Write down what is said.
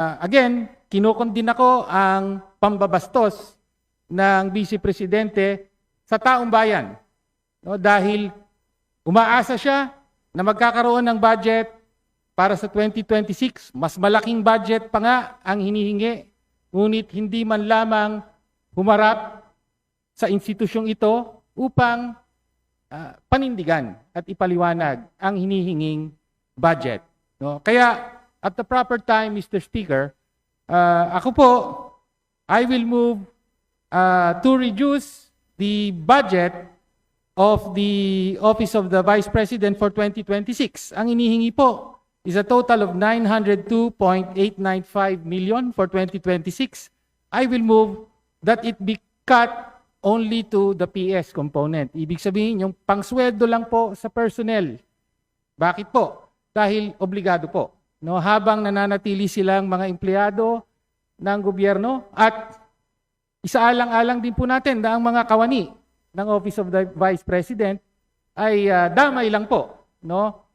Ah, again, kinukondin ako ang pambabastos ng Vice Presidente sa taong bayan. No, dahil umaasa siya na magkakaroon ng budget para sa 2026. Mas malaking budget pa nga ang hinihingi. Ngunit hindi man lamang humarap sa institusyong ito upang ah, panindigan at ipaliwanag ang hinihinging budget. No? Kaya at the proper time, Mr. Speaker, ah, ako po, I will move uh, to reduce the budget of the Office of the Vice President for 2026. Ang inihingi po is a total of 902.895 million for 2026. I will move that it be cut only to the PS component. Ibig sabihin, yung pangsweldo lang po sa personnel. Bakit po? Dahil obligado po. No, habang nananatili silang mga empleyado ng gobyerno at isaalang-alang din po natin na ang mga kawani ng Office of the Vice President ay ah, damay lang po, no?